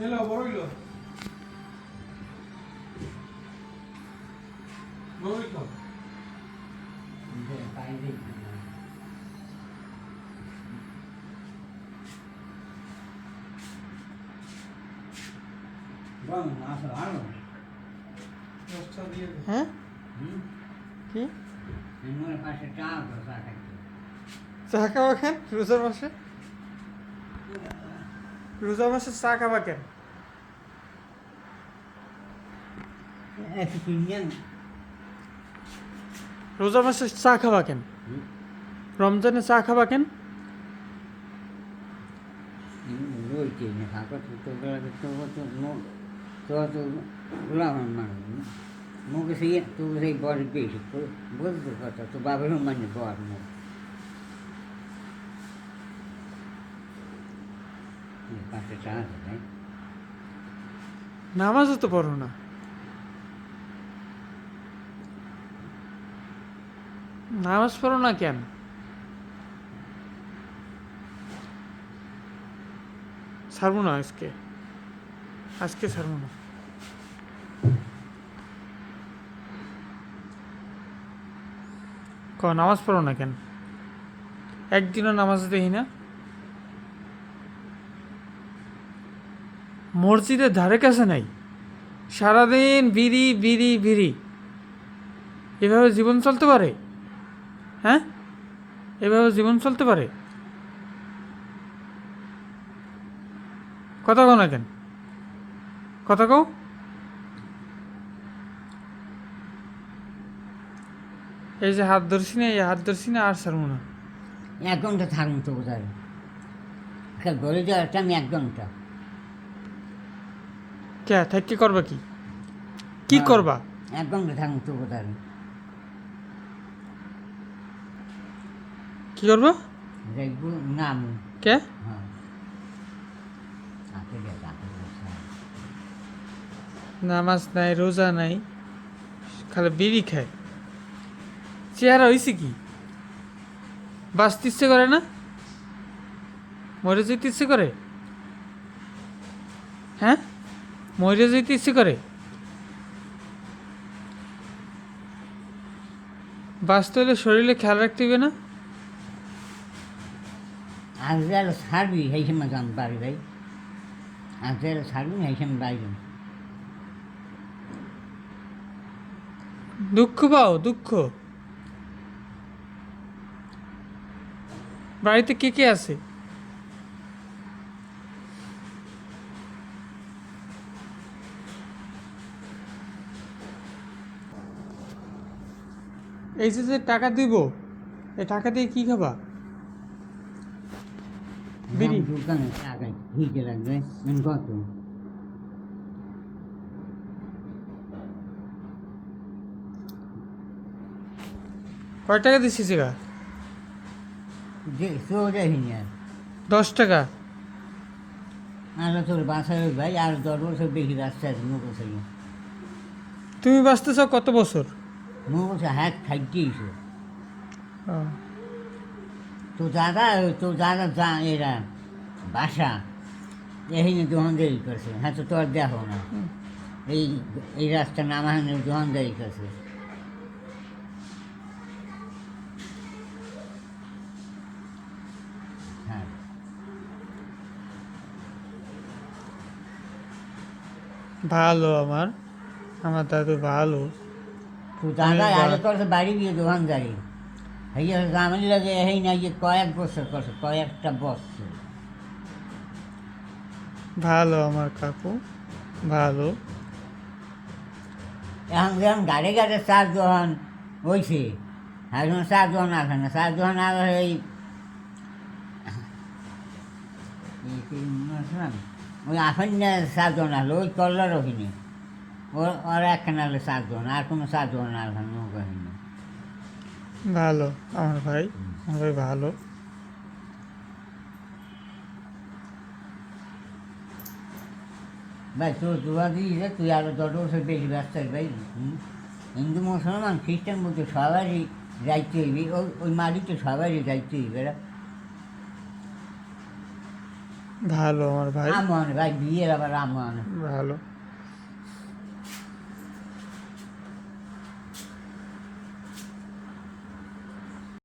এলো বড় হইল বড় হইল দশটা দিয়ে দে। হ্যাঁ কি চা খাওয়া কেন রোজার মাসে রোজার মাসে চা খাওয়া কেন রোজার মাসে চা খাওয়া কেন রমজানে চা খাওয়া কেন মুখে সেই তো সেই বর বেশি বুঝতে কথা তো বাবারও মানে বর মুখ নামাজও তো পড়ো না। নামাজ পড়ো না কেন? ছাড়বো না আজকে। আজকে ছাড়বো না। ক, নামাজ পড়ো না কেন? একদিনও নামাজ দেখি না? মসজিদের ধারে কাছে নাই। সারাদিন বিড়ি বিড়ি বিড়ি এভাবে জীবন চলতে পারে? হ্যাঁ? এভাবে জীবন চলতে পারে? কথা কও না কেন? কথা কও? এই যে হাত ধরছি না, এই হাত ধরছি না, আর ছাড়বো না। এক ঘণ্টা থাকুন তো বোধহয় ঘরে যাওয়ার টাইম এক ঘণ্টা। কে থাকি করবা কি? কি হ্যাঁ। করবা? এক ঘণ্টা থাকুন তো বোধহয় কি করবা? দেখব নাম কে? হ্যাঁ। আপে নামাজ নাই রোজা নাই খালি বিড়ি খায়। চেহারা হয়েছে কি? বাঁচতে ইচ্ছে করে না? মরে যেতে ইচ্ছে করে? হ্যাঁ? মরে যেতে ইচ্ছে করে। বাঁচতে হলে শরীরে খেয়াল রাখতে হবে না? আজ যারা ছাড়বি সেই সময় ভাই। আজ যারা ছাড়বি সেই সময় বাড়ি দুঃখ পাও দুঃখ। বাড়িতে কে কে আছে? এই যে যে টাকা দিব। এই টাকা দিয়ে কি খাবা? বিড়ি? নাম দোকানে টাকা হিটে লাগবে কত? কয় টাকা দিচ্ছি গা যে সোজা হিনি আর। দশ টাকা। আর তোর বাসায় ভাই আর দশ বছর বেশি রাস্তা মুখ আছে তুমি বাঁচতেছ কত বছর? আছে হাত খাইতেইছে ও, তো দাদা তো দাদা যা এরা বাসা এখানে দোকানদারি করছে হ্যাঁ তো তোর দেখো না এই এই রাস্তা নামাহানের দোকানদারি করছে হ্যাঁ ভালো আমার আমার দাদু ভালো। দাদা আগে বড়। বাড়ি গিয়ে দোকানদারি হইয়া গ্রামের লাগে এই না যে কয়েক বছর করছে কয়েকটা বছর। ভালো আমার কাকু ভালো। এখন যখন গাড়ি গাড়ি চার দোকান হয়েছে এখন চার দোকান না। চার দোকান আগে এই এই ওই আসেন না চার দোকান আসলো ওই কল্লার ওখানে। ওর ওর একখানে আসলে চার আর কোনো চার দোকান আসে না ওখানে ভালো আমার ভাই আমার ভাই ভালো। ভাই তোর দোয়া দিয়ে তুই আরও দশ বছর বেশি ব্যস্ত ভাই। হিন্দু মুসলমান খ্রিস্টান বলতে সবারই যাইতে হইবে। ওই ওই মালিক তো সবারই যাইতে হইবে। ভালো আমার ভাই। আমন ভাই বিয়ের আবার আমন ভালো।